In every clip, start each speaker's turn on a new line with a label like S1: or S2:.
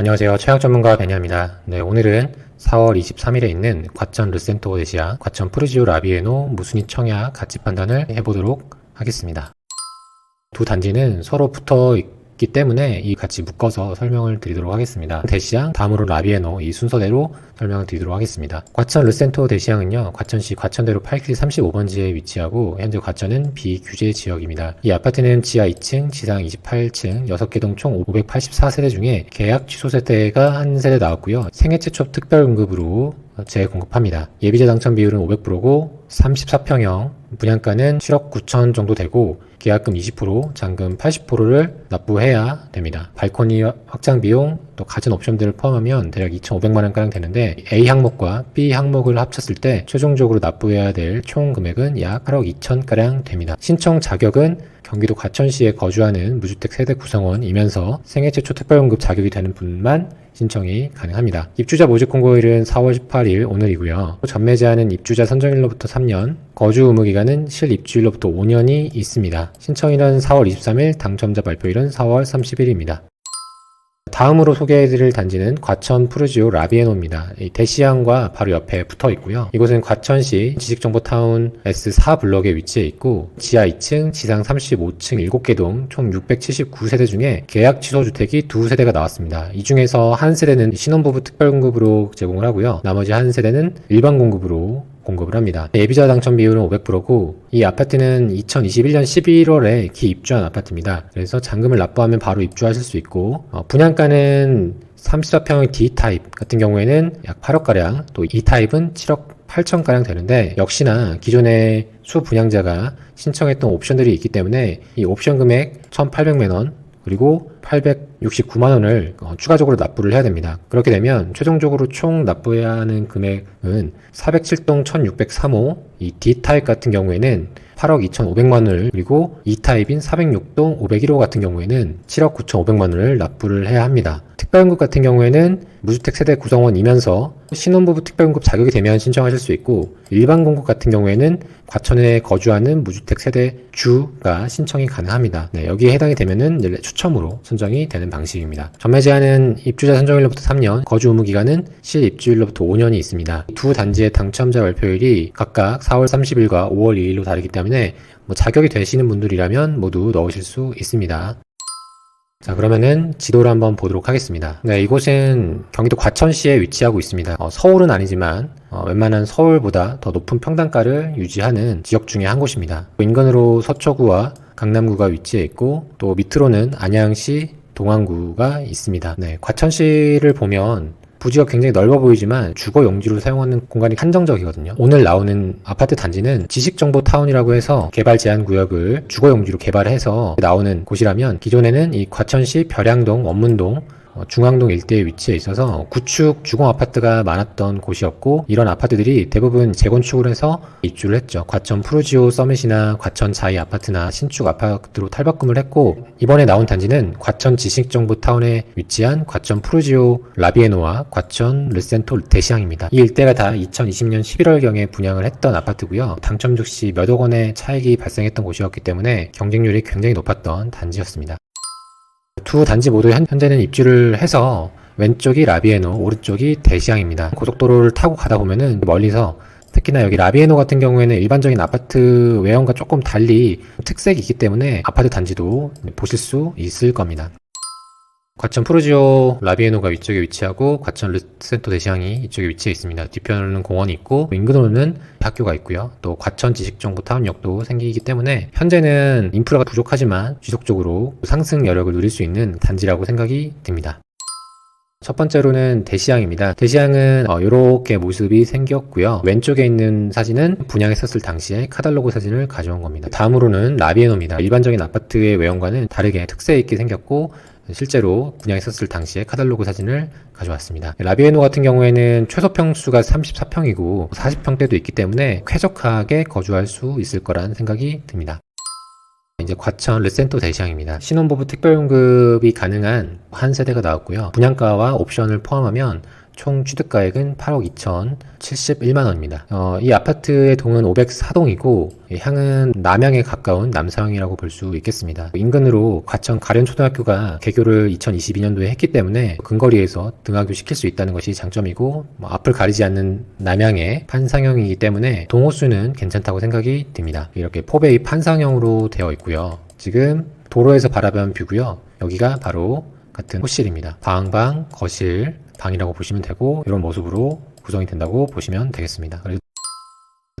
S1: 안녕하세요. 최악 전문가 베니아입니다. 네, 오늘은 4월 23일에 있는 과천 르센토 대시아, 과천 프르지오 라비에노 무순위 청약 가치 판단을 해보도록 하겠습니다. 두 단지는 서로 붙어 있기 때문에 이 같이 묶어서 설명을 드리도록 하겠습니다. 대시양, 다음으로 라비에노 이 순서대로 설명을 드리도록 하겠습니다. 과천 르센토 대시양은요, 과천시 과천대로 8길 35번지에 위치하고 현재 과천은 비규제 지역입니다. 이 아파트는 지하 2층, 지상 28층, 6개 동 총 584세대 중에 계약 취소 세대가 한 세대 나왔고요. 생애 최초 특별 응급으로 재공급합니다. 예비자 당첨 비율은 500%고 34평형, 분양가는 7억 9천 정도 되고 계약금 20%, 잔금 80%를 납부해야 됩니다. 발코니 확장 비용, 또 가전 옵션들을 포함하면 대략 2,500만 원가량 되는데 A 항목과 B 항목을 합쳤을 때 최종적으로 납부해야 될 총 금액은 약 8억 2천 가량 됩니다. 신청 자격은 경기도 과천시에 거주하는 무주택 세대 구성원이면서 생애 최초 특별연금 자격이 되는 분만 신청이 가능합니다. 입주자 모집 공고일은 4월 18일 오늘이고요. 전매 제한은 입주자 선정일로부터 3년, 거주 의무 기간은 실입주일로부터 5년이 있습니다. 신청일은 4월 23일, 당첨자 발표일은 4월 30일입니다. 다음으로 소개해드릴 단지는 과천 푸르지오 라비에노입니다. 이 대시양과 바로 옆에 붙어 있고요. 이곳은 과천시 지식정보타운 S4 블럭에 위치해 있고 지하 2층, 지상 35층 7개 동 총 679세대 중에 계약 취소 주택이 두 세대가 나왔습니다. 이 중에서 한 세대는 신혼부부 특별 공급으로 제공을 하고요. 나머지 한 세대는 일반 공급으로 공급을 합니다. 예비자 당첨 비율은 500%고 이 아파트는 2021년 11월에 기 입주한 아파트입니다. 그래서 잔금을 납부하면 바로 입주하실 수 있고 어, 분양가는 34평의 D타입 같은 경우에는 약 8억 가량 또 E타입은 7억 8천 가량 되는데 역시나 기존의 수 분양자가 신청했던 옵션들이 있기 때문에 이 옵션 금액 1,800만 원 그리고 869만 원을 어, 추가적으로 납부를 해야 됩니다. 그렇게 되면 최종적으로 총 납부해야 하는 금액은 407동 1603호 이 D타입 같은 경우에는 8억 2,500만 원을 그리고 E타입인 406동 501호 같은 경우에는 7억 9,500만 원을 납부를 해야 합니다. 특별연금 같은 경우에는 무주택 세대 구성원이면서 신혼부부 특별연금 자격이 되면 신청하실 수 있고 일반 공급 같은 경우에는 과천에 거주하는 무주택 세대 주가 신청이 가능합니다. 네, 여기에 해당이 되면은 추첨으로 선정이 되는 방식입니다. 전매 제한은 입주자 선정일로부터 3년, 거주 의무 기간은 실 입주일로부터 5년이 있습니다. 두 단지의 당첨자 발표일이 각각 4월 30일과 5월 2일로 다르기 때문에 뭐 자격이 되시는 분들이라면 모두 넣으실 수 있습니다. 자, 그러면은 지도를 한번 보도록 하겠습니다. 네, 이곳은 경기도 과천시에 위치하고 있습니다. 어, 서울은 아니지만 어, 웬만한 서울보다 더 높은 평당가를 유지하는 지역 중에 한 곳입니다. 인근으로 서초구와 강남구가 위치해 있고 또 밑으로는 안양시, 동안구가 있습니다. 네, 과천시를 보면 부지가 굉장히 넓어 보이지만 주거 용지로 사용하는 공간이 한정적이거든요. 오늘 나오는 아파트 단지는 지식정보 타운이라고 해서 개발 제한 구역을 주거 용지로 개발해서 나오는 곳이라면 기존에는 이 과천시 벼량동, 원문동 어, 중앙동 일대에 위치해 있어서 구축 주공 아파트가 많았던 곳이었고 이런 아파트들이 대부분 재건축을 해서 입주를 했죠. 과천 푸르지오 서밋이나 과천 자이 아파트나 신축 아파트로 탈바꿈을 했고 이번에 나온 단지는 과천 지식정보타운에 위치한 과천 푸르지오 라비에노와 과천 르센토 대시항입니다. 이 일대가 다 2020년 11월경에 분양을 했던 아파트고요. 당첨 즉시 몇억 원의 차익이 발생했던 곳이었기 때문에 경쟁률이 굉장히 높았던 단지였습니다. 두 단지 모두 현, 현재는 입주를 해서 왼쪽이 라비에노, 오른쪽이 대시항입니다. 고속도로를 타고 가다 보면은 멀리서 특히나 여기 라비에노 같은 경우에는 일반적인 아파트 외형과 조금 달리 특색이 있기 때문에 아파트 단지도 보실 수 있을 겁니다. 과천 푸르지오 라비에노가 위쪽에 위치하고 과천 르센토 대시항이 이쪽에 위치해 있습니다. 뒤편으로는 공원이 있고 인근으로는 학교가 있고요. 또 과천 지식정보 타운역도 생기기 때문에 현재는 인프라가 부족하지만 지속적으로 상승 여력을 누릴 수 있는 단지라고 생각이 듭니다. 첫 번째로는 대시항입니다. 대시항은 어, 이렇게 모습이 생겼고요. 왼쪽에 있는 사진은 분양했었을 당시에 카탈로그 사진을 가져온 겁니다. 다음으로는 라비에노입니다. 일반적인 아파트의 외형과는 다르게 특색 있게 생겼고 실제로 분양했었을 당시에 카탈로그 사진을 가져왔습니다. 라비에노 같은 경우에는 최소 평수가 34평이고 40평대도 있기 때문에 쾌적하게 거주할 수 있을 거라는 생각이 듭니다. 이제 과천 르센토 대시항입니다. 신혼부부 특별연금이 가능한 한 세대가 나왔고요. 분양가와 옵션을 포함하면 총 취득가액은 8억 2,071만 원입니다. 어, 이 아파트의 동은 504동이고 향은 남향에 가까운 남서향이라고 볼 수 있겠습니다. 인근으로 과천 가련초등학교가 개교를 2022년도에 했기 때문에 근거리에서 등하교 시킬 수 있다는 것이 장점이고 뭐 앞을 가리지 않는 남향의 판상형이기 때문에 동호수는 괜찮다고 생각이 듭니다. 이렇게 포베이 판상형으로 되어 있고요. 지금 도로에서 바라본 뷰고요. 여기가 바로 같은 호실입니다. 방방, 거실, 방이라고 보시면 되고 이런 모습으로 구성이 된다고 보시면 되겠습니다.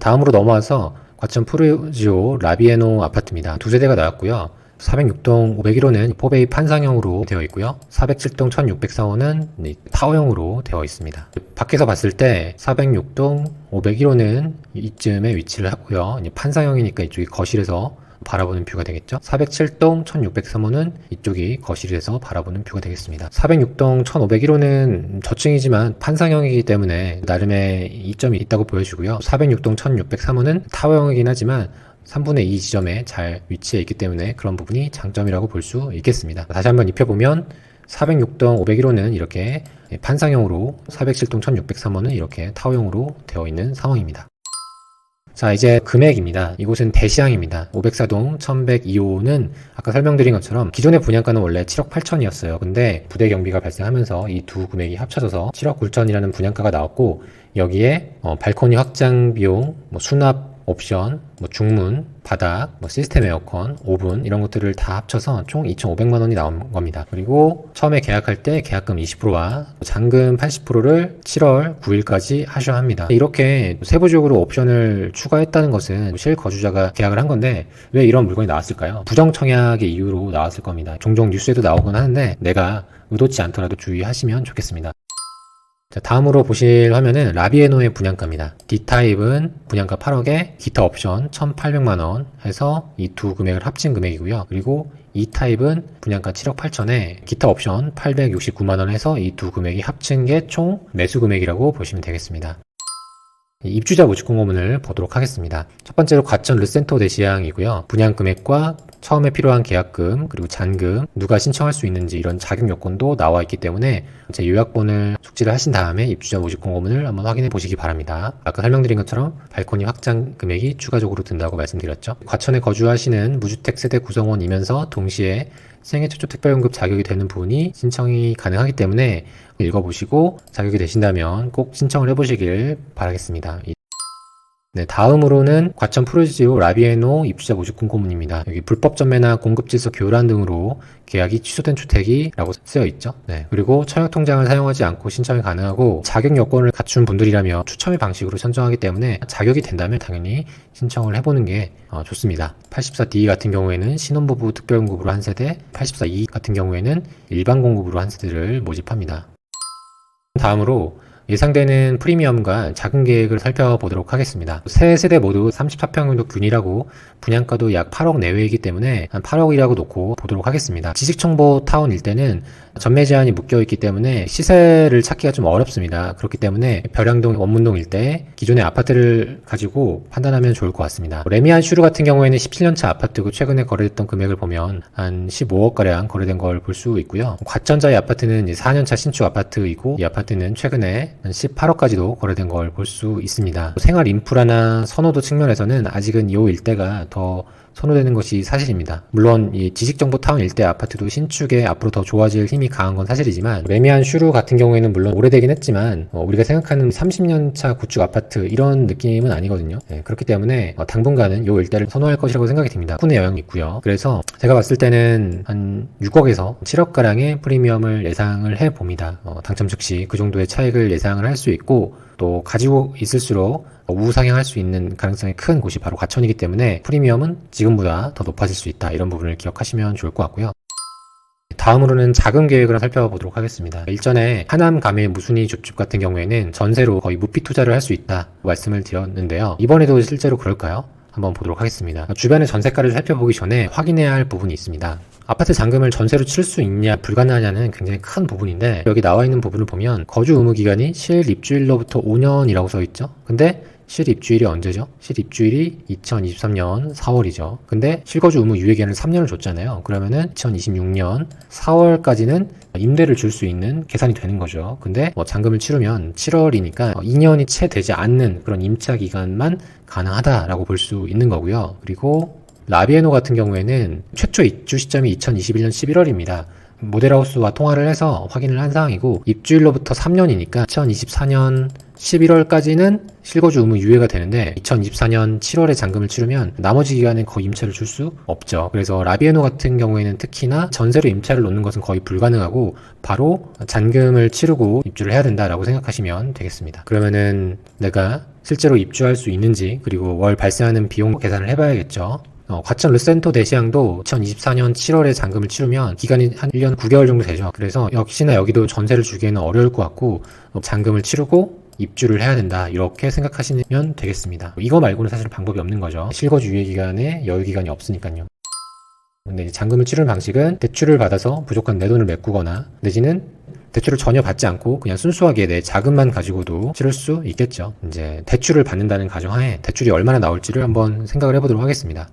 S1: 다음으로 넘어와서 과천 푸르지오 라비에노 아파트입니다. 두 세대가 나왔고요. 406동 501호는 포베이 판상형으로 되어 있고요. 407동 1604호는 타워형으로 되어 있습니다. 밖에서 봤을 때 406동 501호는 이쯤에 위치를 하고요. 판상형이니까 이쪽이 거실에서 바라보는 뷰가 되겠죠. 407동 1603호는 이쪽이 거실에서 바라보는 뷰가 되겠습니다. 406동 1501호는 저층이지만 판상형이기 때문에 나름의 이점이 있다고 보여지고요. 406동 1603호는 타워형이긴 하지만 3분의 2 지점에 잘 위치해 있기 때문에 그런 부분이 장점이라고 볼 수 있겠습니다. 다시 한번 입혀보면 406동 501호는 이렇게 판상형으로 407동 1603호는 이렇게 타워형으로 되어 있는 상황입니다. 자, 이제 금액입니다. 이곳은 대시항입니다. 504동 1102호는 아까 설명드린 것처럼 기존의 분양가는 원래 7억 8천이었어요. 근데 부대 경비가 발생하면서 이 두 금액이 합쳐져서 7억 9천이라는 분양가가 나왔고 여기에 어, 발코니 확장 비용, 뭐 수납 옵션, 뭐 중문, 바닥, 뭐 시스템 에어컨, 오븐 이런 것들을 다 합쳐서 총 2,500만 원이 나온 겁니다. 그리고 처음에 계약할 때 계약금 20%와 잔금 80%를 7월 9일까지 하셔야 합니다. 이렇게 세부적으로 옵션을 추가했다는 것은 실거주자가 계약을 한 건데 왜 이런 물건이 나왔을까요? 부정 청약의 이유로 나왔을 겁니다. 종종 뉴스에도 나오곤 하는데 내가 의도치 않더라도 주의하시면 좋겠습니다. 자, 다음으로 보실 화면은 라비에노의 분양가입니다. D타입은 분양가 8억에 기타 옵션 1,800만원 해서 이 두 금액을 합친 금액이고요. 그리고 E타입은 분양가 7억 8천에 기타 옵션 869만원 해서 이 두 금액이 합친 게 총 매수 금액이라고 보시면 되겠습니다. 입주자 모집 공고문을 보도록 하겠습니다. 첫 번째로 과천 르센토 대시양이고요. 분양 금액과 처음에 필요한 계약금 그리고 잔금 누가 신청할 수 있는지 이런 자격 요건도 나와 있기 때문에 제 요약본을 숙지를 하신 다음에 입주자 모집 공고문을 한번 확인해 보시기 바랍니다. 아까 설명드린 것처럼 발코니 확장 금액이 추가적으로 든다고 말씀드렸죠. 과천에 거주하시는 무주택 세대 구성원이면서 동시에 생애 최초 특별연금 자격이 되는 분이 신청이 가능하기 때문에 읽어보시고 자격이 되신다면 꼭 신청을 해보시길 바라겠습니다. 네, 다음으로는 과천 프로지오 라비에노 입주자 모집 공고문입니다. 여기 불법 전매나 공급 질서 교란 등으로 계약이 취소된 주택이라고 쓰여 있죠. 네, 그리고 청약 통장을 사용하지 않고 신청이 가능하고 자격 요건을 갖춘 분들이라면 추첨의 방식으로 선정하기 때문에 자격이 된다면 당연히 신청을 해보는 게 어, 좋습니다. 84D 같은 경우에는 신혼부부 특별공급으로 한 세대, 84E 같은 경우에는 일반 공급으로 한 세대를 모집합니다. 다음으로 예상되는 프리미엄과 자금 계획을 살펴보도록 하겠습니다. 세 세대 모두 34평균도 균이라고 분양가도 약 8억 내외이기 때문에 한 8억이라고 놓고 보도록 하겠습니다. 지식정보 타운 일대는 전매 제한이 묶여 있기 때문에 시세를 찾기가 좀 어렵습니다. 그렇기 때문에 벼량동 원문동 일대 기존의 아파트를 가지고 판단하면 좋을 것 같습니다. 레미안 슈르 같은 경우에는 17년차 아파트고 최근에 거래됐던 금액을 보면 한 15억 가량 거래된 걸 볼 수 있고요. 과천자의 아파트는 4년차 신축 아파트이고 이 아파트는 최근에 한 18억까지도 거래된 걸 볼 수 있습니다. 생활 인프라나 선호도 측면에서는 아직은 이 일대가 더 선호되는 것이 사실입니다. 물론 이 지식정보 타운 일대 아파트도 신축에 앞으로 더 좋아질 힘이 강한 건 사실이지만 매미안 슈루 같은 경우에는 물론 오래되긴 했지만 어, 우리가 생각하는 30년차 구축 아파트 이런 느낌은 아니거든요. 네, 그렇기 때문에 어, 당분간은 이 일대를 선호할 것이라고 생각이 듭니다. 훈의 영향이 있고요. 그래서 제가 봤을 때는 한 6억에서 7억 가량의 프리미엄을 예상을 해 봅니다. 어, 당첨 즉시 그 정도의 차익을 예상을 할 수 있고 또 가지고 있을수록 우상향할 수 있는 가능성이 큰 곳이 바로 과천이기 때문에 프리미엄은 지금보다 더 높아질 수 있다. 이런 부분을 기억하시면 좋을 것 같고요. 다음으로는 자금 계획을 살펴보도록 하겠습니다. 일전에 하남 감의 무순위 주축 같은 경우에는 전세로 거의 무피 투자를 할 수 있다 말씀을 드렸는데요. 이번에도 실제로 그럴까요? 한번 보도록 하겠습니다. 주변의 전세가를 살펴보기 전에 확인해야 할 부분이 있습니다. 아파트 잔금을 전세로 칠 수 있냐 불가능하냐는 굉장히 큰 부분인데 여기 나와 있는 부분을 보면 거주 의무 기간이 실 입주일로부터 5년이라고 써 있죠. 근데 실입주일이 언제죠? 실입주일이 2023년 4월이죠. 근데 실거주 의무 유예기간을 3년을 줬잖아요. 그러면은 2026년 4월까지는 임대를 줄 수 있는 계산이 되는 거죠. 근데 뭐 잔금을 치르면 7월이니까 2년이 채 되지 않는 그런 임차 기간만 가능하다라고 볼 수 있는 거고요. 그리고 라비에노 같은 경우에는 최초 입주 시점이 2021년 11월입니다. 모델하우스와 통화를 해서 확인을 한 사항이고 입주일로부터 3년이니까 2024년 11월까지는 실거주 의무 유예가 되는데 2024년 7월에 잔금을 치르면 나머지 기간에 거의 임차를 줄 수 없죠. 그래서 라비에노 같은 경우에는 특히나 전세로 임차를 놓는 것은 거의 불가능하고 바로 잔금을 치르고 입주를 해야 된다라고 생각하시면 되겠습니다. 그러면은 내가 실제로 입주할 수 있는지 그리고 월 발생하는 비용 계산을 해봐야겠죠. 어, 과천 르센토 대시양도 2024년 7월에 잔금을 치르면 기간이 한 1년 9개월 정도 되죠. 그래서 역시나 여기도 전세를 주기에는 어려울 것 같고 어, 잔금을 치르고 입주를 해야 된다 이렇게 생각하시면 되겠습니다. 이거 말고는 사실 방법이 없는 거죠. 실거주 유예 기간에 여유 기간이 없으니까요. 근데 잔금을 치르는 방식은 대출을 받아서 부족한 내 돈을 메꾸거나 내지는 대출을 전혀 받지 않고 그냥 순수하게 내 자금만 가지고도 치를 수 있겠죠. 이제 대출을 받는다는 가정하에 대출이 얼마나 나올지를 한번 생각을 해보도록 하겠습니다.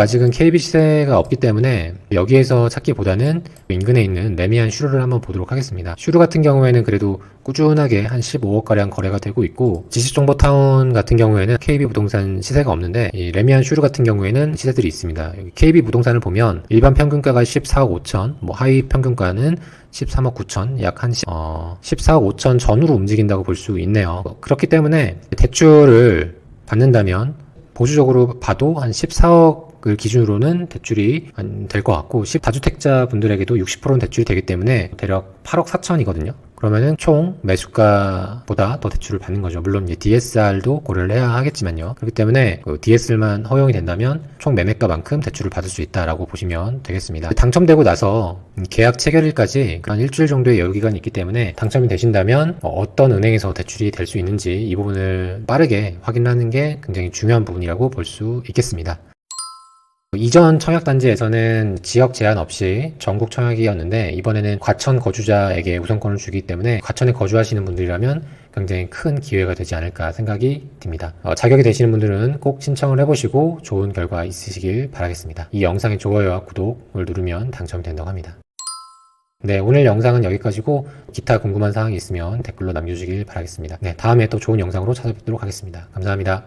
S1: 아직은 KB 시세가 없기 때문에 여기에서 찾기보다는 인근에 있는 레미안 슈르를 한번 보도록 하겠습니다. 슈르 같은 경우에는 그래도 꾸준하게 한 15억가량 거래가 되고 있고 지식정보타운 같은 경우에는 KB 부동산 시세가 없는데 이 레미안 슈르 같은 경우에는 시세들이 있습니다. KB 부동산을 보면 일반 평균가가 14억 5천, 뭐 하위 평균가는 13억 9천, 약한 어, 14억 5천 전후로 움직인다고 볼 수 있네요. 그렇기 때문에 대출을 받는다면 보수적으로 봐도 한 14억을 기준으로는 대출이 될 것 같고 14주택자 분들에게도 60%는 대출이 되기 때문에 대략 8억 4천이거든요. 그러면은 총 매수가보다 더 대출을 받는 거죠. 물론 이제 DSR도 고려를 해야 하겠지만요. 그렇기 때문에 그 DSR만 허용이 된다면 총 매매가만큼 대출을 받을 수 있다라고 보시면 되겠습니다. 당첨되고 나서 계약 체결일까지 한 일주일 정도의 여유 기간이 있기 때문에 당첨이 되신다면 어떤 은행에서 대출이 될 수 있는지 이 부분을 빠르게 확인하는 게 굉장히 중요한 부분이라고 볼 수 있겠습니다. 이전 청약단지에서는 지역 제한 없이 전국 청약이었는데 이번에는 과천 거주자에게 우선권을 주기 때문에 과천에 거주하시는 분들이라면 굉장히 큰 기회가 되지 않을까 생각이 듭니다. 어, 자격이 되시는 분들은 꼭 신청을 해보시고 좋은 결과 있으시길 바라겠습니다. 이 영상의 좋아요와 구독을 누르면 당첨이 된다고 합니다. 네, 오늘 영상은 여기까지고 기타 궁금한 사항이 있으면 댓글로 남겨주길 바라겠습니다. 네, 다음에 또 좋은 영상으로 찾아뵙도록 하겠습니다. 감사합니다.